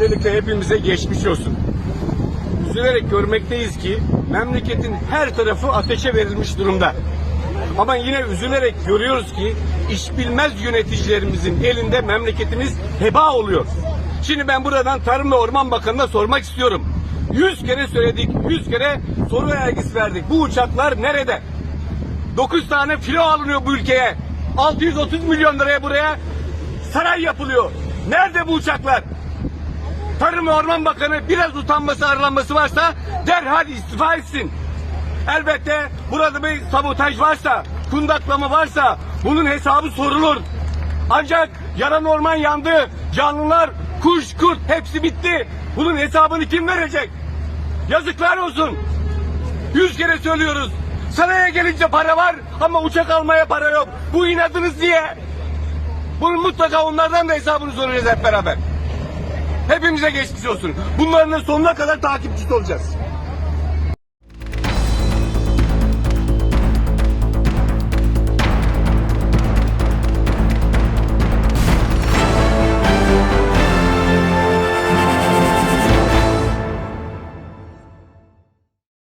Öncelikle hepimize geçmiş olsun. Üzülerek görmekteyiz ki memleketin her tarafı ateşe verilmiş durumda. Ama yine üzülerek görüyoruz ki iş bilmez yöneticilerimizin elinde memleketimiz heba oluyor. Şimdi ben buradan Tarım ve Orman Bakanı'na sormak istiyorum. Yüz kere söyledik, yüz kere soru vergisi verdik. Bu uçaklar nerede? 9 tane filo alınıyor bu ülkeye. 630 milyon liraya buraya saray yapılıyor. Nerede bu uçaklar? Tarım ve Orman Bakanı biraz utanması arlanması varsa derhal istifa etsin. Elbette burada bir sabotaj varsa, kundaklama varsa bunun hesabı sorulur. Ancak yanan orman yandı, canlılar, kuş, kurt hepsi bitti. Bunun hesabını kim verecek? Yazıklar olsun. Yüz kere söylüyoruz. Saraya gelince para var ama uçak almaya para yok. Bu inadınız diye. Bunun mutlaka onlardan da hesabını soracağız hep beraber. Hepimize geçmiş olsun. Bunların sonuna kadar takipçisi olacağız.